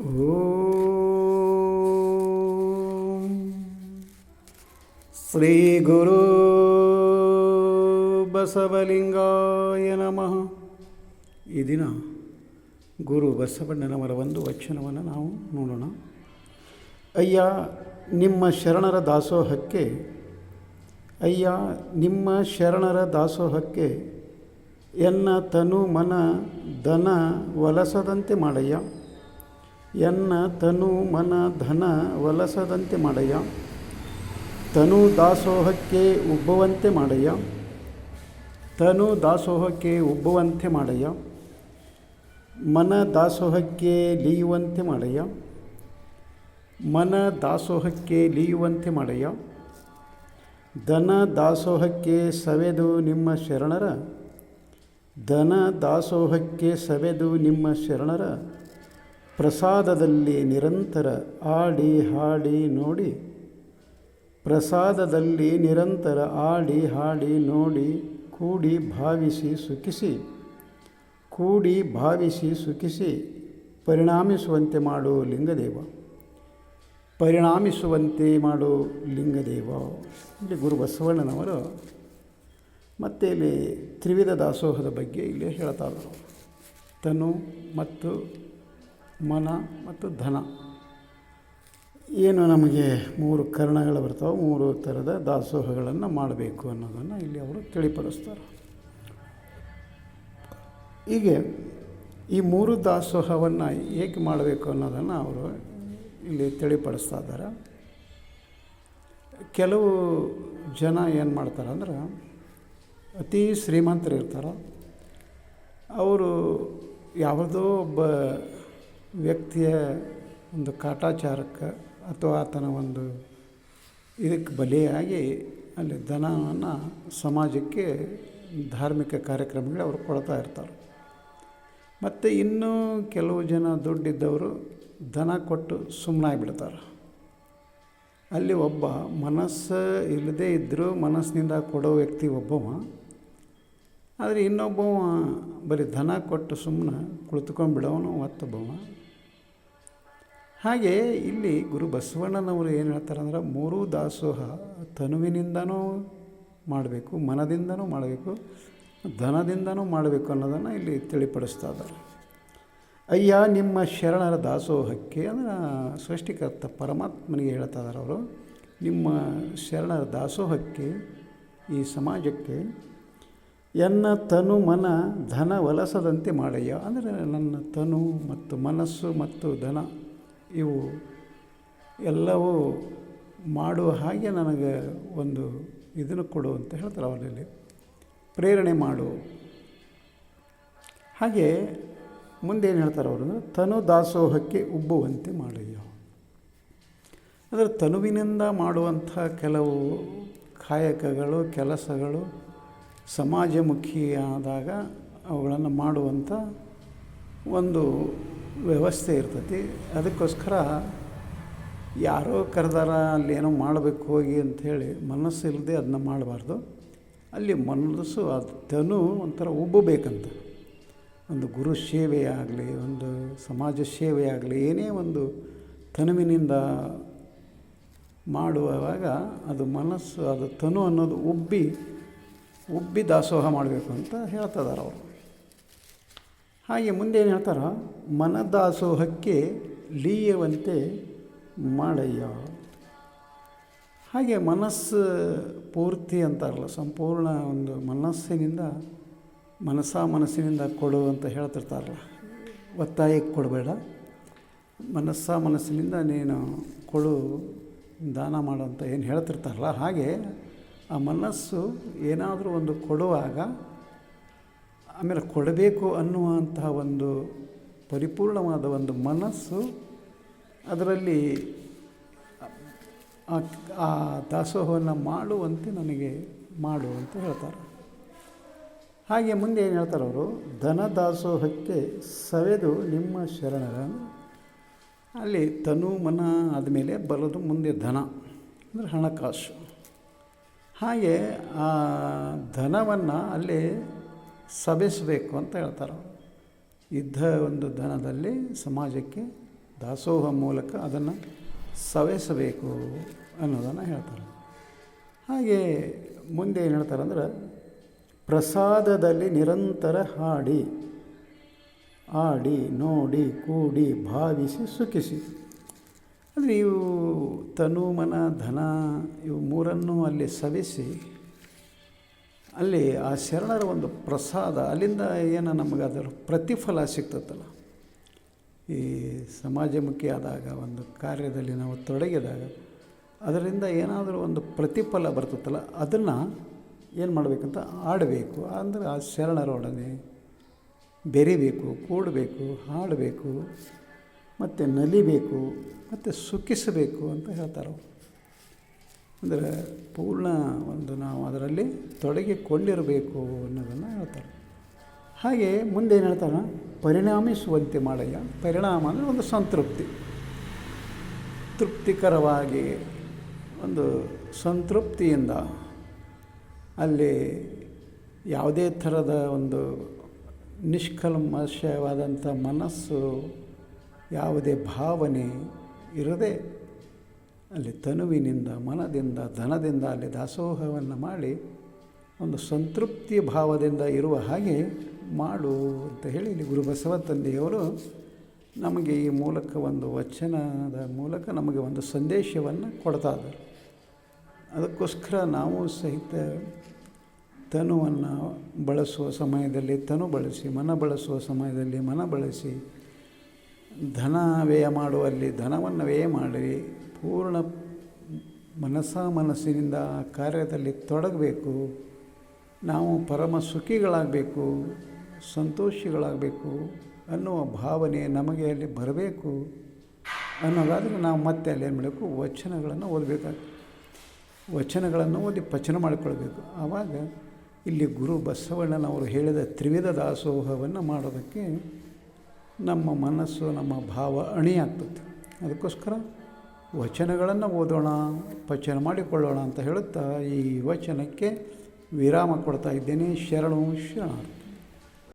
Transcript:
ಓಂ ಶ್ರೀ ಗುರು ಬಸವಲಿಂಗಾಯ ನಮಃ ಈ ದಿನ ಗುರು ಬಸವಣ್ಣನವರ ಒಂದು ವಚನವನ್ನು ನಾವು ನೋಡೋಣ. ಅಯ್ಯ, ನಿಮ್ಮ ಶರಣರ ದಾಸೋಹಕ್ಕೆ, ಅಯ್ಯ, ನಿಮ್ಮ ಶರಣರ ದಾಸೋಹಕ್ಕೆ, ಎನ್ನ ತನು ಮನ ದನ ವಲಸದಂತೆ ಮಾಡಯ್ಯ. ಎನ್ನ ತನು ಮನ ಧನ ವಲಸದಂತೆ ಮಾಡಯ್ಯ. ತನು ದಾಸೋಹಕ್ಕೆ ಉಬ್ಬುವಂತೆ ಮಾಡಯ್ಯ. ತನು ದಾಸೋಹಕ್ಕೆ ಉಬ್ಬುವಂತೆ ಮಾಡಯ್ಯ. ಮನ ದಾಸೋಹಕ್ಕೆ ಲೀಯುವಂತೆ ಮಾಡಯ್ಯ. ಮನ ದಾಸೋಹಕ್ಕೆ ಲೀಯುವಂತೆ ಮಾಡಯ್ಯ. ಧನ ದಾಸೋಹಕ್ಕೆ ಸವೆದು ನಿಮ್ಮ ಶರಣರ. ಧನ ದಾಸೋಹಕ್ಕೆ ಸವೆದು ನಿಮ್ಮ ಶರಣರ. ಪ್ರಸಾದದಲ್ಲಿ ನಿರಂತರ ಆಡಿ ಹಾಡಿ ನೋಡಿ, ಪ್ರಸಾದದಲ್ಲಿ ನಿರಂತರ ಆಡಿ ಹಾಡಿ ನೋಡಿ, ಕೂಡಿ ಭಾವಿಸಿ ಸುಖಿಸಿ, ಕೂಡಿ ಭಾವಿಸಿ ಸುಖಿಸಿ ಪರಿಣಾಮಿಸುವಂತೆ ಮಾಡು ಲಿಂಗದೇವ. ಪರಿಣಾಮಿಸುವಂತೆ ಮಾಡು ಲಿಂಗದೇವ. ಇಲ್ಲಿ ಗುರು ಬಸವಣ್ಣನವರು ಮತ್ತೆ ಇಲ್ಲಿ ತ್ರಿವಿಧ ದಾಸೋಹದ ಬಗ್ಗೆ ಇಲ್ಲಿ ಹೇಳ್ತಾ ಇದ್ದರು ತನು ಮತ್ತು ಮನ ಮತ್ತು ಧನ. ಏನು ನಮಗೆ ಮೂರು ಕರ್ಣಗಳು ಬರ್ತಾವೆ, ಮೂರು ಥರದ ದಾಸೋಹಗಳನ್ನು ಮಾಡಬೇಕು ಅನ್ನೋದನ್ನು ಇಲ್ಲಿ ಅವರು ತಿಳಿಪಡಿಸ್ತಾರೆ. ಹೀಗೆ ಈ ಮೂರು ದಾಸೋಹವನ್ನು ಏಕೆ ಮಾಡಬೇಕು ಅನ್ನೋದನ್ನು ಅವರು ಇಲ್ಲಿ ತಿಳಿಪಡಿಸ್ತಾ ಇದ್ದಾರೆ. ಕೆಲವು ಜನ ಏನು ಮಾಡ್ತಾರೆ ಅಂದ್ರೆ, ಅತಿ ಶ್ರೀಮಂತರು ಇರ್ತಾರೆ ಅವರು ಯಾವುದೋ ಒಬ್ಬ ವ್ಯಕ್ತಿಯ ಒಂದು ಕಾಟಾಚಾರಕ್ಕೆ ಅಥವಾ ಆತನ ಒಂದು ಇದಕ್ಕೆ ಬಲಿಯಾಗಿ ಅಲ್ಲಿ ಧನವನ್ನು ಸಮಾಜಕ್ಕೆ ಧಾರ್ಮಿಕ ಕಾರ್ಯಕ್ರಮಗಳು ಅವರು ಕೊಡ್ತಾ ಇರ್ತಾರೆ. ಮತ್ತು ಇನ್ನೂ ಕೆಲವು ಜನ ದುಡ್ಡಿದ್ದವರು ದನ ಕೊಟ್ಟು ಸುಮ್ಮನಾಗಿಬಿಡ್ತಾರೆ ಅಲ್ಲಿ ಒಬ್ಬ ಮನಸ್ಸು ಇಲ್ಲದೇ ಇದ್ದರೂ ಮನಸ್ಸಿನಿಂದ ಕೊಡೋ ವ್ಯಕ್ತಿ ಒಬ್ಬವ, ಆದರೆ ಇನ್ನೊಬ್ಬವ ಬರೀ ದನ ಕೊಟ್ಟು ಸುಮ್ಮನೆ ಕುಳಿತುಕೊಂಡ್ಬಿಡೋನು ಮತ್ತೊಬ್ಬವ. ಹಾಗೆ ಇಲ್ಲಿ ಗುರು ಬಸವಣ್ಣನವರು ಏನು ಹೇಳ್ತಾರೆ ಅಂದ್ರೆ, ಮೂರು ದಾಸೋಹ ತನುವಿನಿಂದನೂ ಮಾಡಬೇಕು, ಮನದಿಂದನೂ ಮಾಡಬೇಕು, ಧನದಿಂದನೂ ಮಾಡಬೇಕು ಅನ್ನೋದನ್ನು ಇಲ್ಲಿ ತಿಳಿಪಡಿಸ್ತಾ ಇದ್ದಾರೆ. ಅಯ್ಯ, ನಿಮ್ಮ ಶರಣರ ದಾಸೋಹಕ್ಕೆ ಅಂದರೆ ಸೃಷ್ಟಿಕರ್ತ ಪರಮಾತ್ಮನಿಗೆ ಹೇಳ್ತಾ ಇದ್ದಾರೆ ಅವರು, ನಿಮ್ಮ ಶರಣರ ದಾಸೋಹಕ್ಕೆ, ಈ ಸಮಾಜಕ್ಕೆ ಎನ್ನ ತನು ಮನ ಧನ ವಲಸದಂತೆ ಮಾಡಯ್ಯ. ಅಂದರೆ ನನ್ನ ತನು ಮತ್ತು ಮನಸ್ಸು ಮತ್ತು ಧನ ಇವು ಎಲ್ಲವೂ ಮಾಡುವ ಹಾಗೆ ನನಗೆ ಒಂದು ಇದನ್ನು ಕೊಡು ಅಂತ ಹೇಳ್ತಾರೆ ಅವರಲ್ಲಿ. ಪ್ರೇರಣೆ ಮಾಡು. ಹಾಗೆ ಮುಂದೇನು ಹೇಳ್ತಾರೆ ಅವರು ಅಂದರೆ, ತನು ದಾಸೋಹಕ್ಕೆ ಉಬ್ಬುವಂತೆ ಮಾಡಯ್ಯ ಅಂದರೆ ತನುವಿನಿಂದ ಮಾಡುವಂಥ ಕೆಲವು ಕಾಯಕಗಳು, ಕೆಲಸಗಳು ಸಮಾಜಮುಖಿಯಾದಾಗ ಅವುಗಳನ್ನು ಮಾಡುವಂಥ ಒಂದು ವ್ಯವಸ್ಥೆ ಇರ್ತೈತಿ. ಅದಕ್ಕೋಸ್ಕರ ಯಾರೋ ಕರೆದಾರ ಅಲ್ಲಿ ಏನೋ ಮಾಡಬೇಕು ಹೋಗಿ ಅಂಥೇಳಿ ಮನಸ್ಸು ಇಲ್ಲದೆ ಅದನ್ನ ಮಾಡಬಾರ್ದು. ಅಲ್ಲಿ ಮನಸ್ಸು ಅದು ತನು ಒಂಥರ ಉಬ್ಬಬೇಕಂತ. ಒಂದು ಗುರು ಸೇವೆ ಆಗಲಿ, ಒಂದು ಸಮಾಜ ಸೇವೆ ಆಗಲಿ, ಏನೇ ಒಂದು ತನುವಿನಿಂದ ಮಾಡುವಾಗ ಅದು ಮನಸ್ಸು, ಅದು ತನು ಅನ್ನೋದು ಉಬ್ಬಿ ಉಬ್ಬಿ ದಾಸೋಹ ಮಾಡಬೇಕು ಅಂತ ಹೇಳ್ತದಾರೆ ಅವರು. ಹಾಗೆ ಮುಂದೆ ಏನು ಹೇಳ್ತಾರ, ಮನದಾಸೋಹಕ್ಕೆ ಲೀಯವಂತೆ ಮಾಡಯ್ಯ. ಹಾಗೆ ಮನಸ್ಸು ಪೂರ್ತಿ ಅಂತಾರಲ್ಲ, ಸಂಪೂರ್ಣ ಒಂದು ಮನಸ್ಸಿನಿಂದ, ಮನಸ್ಸ ಮನಸ್ಸಿನಿಂದ ಕೊಡು ಅಂತ ಹೇಳ್ತಿರ್ತಾರಲ್ಲ ಒತ್ತಾಯಕ್ಕೆ ಕೊಡಬೇಡ. ಮನಸ್ಸ ಮನಸ್ಸಿನಿಂದ ನೀನು ಕೊಡು, ದಾನ ಮಾಡು ಅಂತ ಏನು ಹೇಳ್ತಿರ್ತಾರಲ್ಲ, ಹಾಗೆ ಆ ಮನಸ್ಸು ಏನಾದರೂ ಒಂದು ಕೊಡುವಾಗ ಆಮೇಲೆ ಕೊಡಬೇಕು ಅನ್ನುವಂತಹ ಒಂದು ಪರಿಪೂರ್ಣವಾದ ಒಂದು ಮನಸ್ಸು ಅದರಲ್ಲಿ ಆ ದಾಸೋಹವನ್ನು ಮಾಡುವಂತೆ ನನಗೆ ಮಾಡು ಅಂತ ಹೇಳ್ತಾರೆ. ಹಾಗೆ ಮುಂದೆ ಏನು ಹೇಳ್ತಾರೆ ಅವರು? ಧನ ದಾಸೋಹಕ್ಕೆ ಸವೆದು ನಿಮ್ಮ ಶರಣರ. ಅಲ್ಲಿ ತನು ಮನ ಆದಮೇಲೆ ಬರೋದು ಮುಂದೆ ಧನ, ಅಂದರೆ ಹಣಕಾಸು. ಹಾಗೆ ಆ ಧನವನ್ನು ಅಲ್ಲಿ ಸವೆಸಬೇಕು ಅಂತ ಹೇಳ್ತಾರೆ ಇದ್ದ ಒಂದು ಧನದಲ್ಲಿ ಸಮಾಜಕ್ಕೆ ದಾಸೋಹ ಮೂಲಕ ಅದನ್ನು ಸವೆಸಬೇಕು ಅನ್ನೋದನ್ನು ಹೇಳ್ತಾರೆ. ಹಾಗೆ ಮುಂದೆ ಏನು ಹೇಳ್ತಾರೆ ಅಂದ್ರೆ, ಪ್ರಸಾದದಲ್ಲಿ ನಿರಂತರ ಹಾಡಿ, ಆಡಿ, ನೋಡಿ, ಕೂಡಿ, ಭಾವಿಸಿ, ಸುಖಿಸಿ. ಅಂದರೆ ಇವು ತನು, ಮನ, ಧನ, ಇವು ಮೂರನ್ನು ಅಲ್ಲಿ ಸವಿಸಿ ಅಲ್ಲಿ ಆ ಶರಣರ ಒಂದು ಪ್ರಸಾದ, ಅಲ್ಲಿಂದ ಏನು ನಮಗೆ ಅದರ ಪ್ರತಿಫಲ ಸಿಗ್ತದಲ್ಲ ಈ ಸಮಾಜಮುಖಿ ಆದಾಗ, ಒಂದು ಕಾರ್ಯದಲ್ಲಿ ನಾವು ತೊಡಗಿದಾಗ, ಅದರಿಂದ ಏನಾದರೂ ಒಂದು ಪ್ರತಿಫಲ ಬರ್ತತ್ತಲ್ಲ, ಅದನ್ನು ಏನು ಮಾಡಬೇಕಂತ ಆಡಬೇಕು ಅಂದರೆ ಆ ಶರಣರೊಡನೆ ಬೆರಿಬೇಕು, ಕೂಡಬೇಕು, ಹಾಡಬೇಕು, ಮತ್ತು ನಲಿಬೇಕು, ಮತ್ತು ಸುಖಿಸಬೇಕು ಅಂತ ಹೇಳ್ತಾರೆ. ಅಂದರೆ ಪೂರ್ಣ ಒಂದು ನಾವು ಅದರಲ್ಲಿ ತೊಡಗಿಕೊಂಡಿರಬೇಕು ಅನ್ನೋದನ್ನು ಹೇಳ್ತಾರೆ. ಹಾಗೆ ಮುಂದೆ ಏನು ಹೇಳ್ತಾರೆ ಪರಿಣಾಮಿಸುವಂತೆ ಮಾಡಯ್ಯ. ಪರಿಣಾಮ ಅಂದರೆ ಒಂದು ಸಂತೃಪ್ತಿ. ತೃಪ್ತಿಕರವಾಗಿ ಒಂದು ಸಂತೃಪ್ತಿಯಿಂದ ಅಲ್ಲಿ ಯಾವುದೇ ಥರದ ಒಂದು ನಿಷ್ಕಲ್ಮಶವಾದಂಥ ಮನಸ್ಸು, ಯಾವುದೇ ಭಾವನೆ ಇರದೆ ಅಲ್ಲಿ ತನುವಿನಿಂದ, ಮನದಿಂದ, ಧನದಿಂದ ಅಲ್ಲಿ ದಾಸೋಹವನ್ನು ಮಾಡಿ ಒಂದು ಸಂತೃಪ್ತಿ ಭಾವದಿಂದ ಇರುವ ಹಾಗೆ ಮಾಡು ಅಂತ ಹೇಳಿ ಇಲ್ಲಿ ಗುರು ಬಸವ ತಂದೆಯವರು ನಮಗೆ ಈ ಮೂಲಕ ಒಂದು ವಚನದ ಮೂಲಕ ನಮಗೆ ಒಂದು ಸಂದೇಶವನ್ನು ಕೊಡ್ತಾ ಇದ್ದಾರೆ. ಅದಕ್ಕೋಸ್ಕರ ನಾವು ಸಹಿತ ತನುವನ್ನು ಬಳಸುವ ಸಮಯದಲ್ಲಿ, ತನು ಬಳಸಿ, ಮನ ಬಳಸುವ ಸಮಯದಲ್ಲಿ ಮನ ಬಳಸಿ, ಧನ ವ್ಯಯ ಮಾಡುವಲ್ಲಿ, ಧನವನ್ನು ವ್ಯಯ ಮಾಡಿ ಪೂರ್ಣ ಮನಸ್ಸ ಮನಸ್ಸಿನಿಂದ ಆ ಕಾರ್ಯದಲ್ಲಿ ತೊಡಗಬೇಕು, ನಾವು ಪರಮ ಸುಖಿಗಳಾಗಬೇಕು, ಸಂತೋಷಿಗಳಾಗಬೇಕು ಅನ್ನುವ ಭಾವನೆ ನಮಗೆ ಅಲ್ಲಿ ಬರಬೇಕು ಅನ್ನೋದಾದರೆ ನಾವು ಮತ್ತೆ ಅಲ್ಲಿ ಏನು ಮಾಡಬೇಕು? ವಚನಗಳನ್ನು ಓದಬೇಕಾಗ್ತದೆ. ವಚನಗಳನ್ನು ಓದಿ ಪಚನ ಮಾಡಿಕೊಳ್ಬೇಕು. ಆವಾಗ ಇಲ್ಲಿ ಗುರು ಬಸವಣ್ಣನವರು ಹೇಳಿದ ತ್ರಿವಿಧ ದಾಸೋಹವನ್ನು ಮಾಡೋದಕ್ಕೆ ನಮ್ಮ ಮನಸ್ಸು, ನಮ್ಮ ಭಾವ ಅಣಿಯಾಗ್ತದೆ. ಅದಕ್ಕೋಸ್ಕರ ವಚನಗಳನ್ನು ಓದೋಣ ಪಚನ ಮಾಡಿಕೊಳ್ಳೋಣ ಅಂತ ಹೇಳುತ್ತಾ ಈ ವಚನಕ್ಕೆ ವಿರಾಮ ಕೊಡ್ತಾ ಇದ್ದೇನೆ. ಶರಣು ಶರಣರು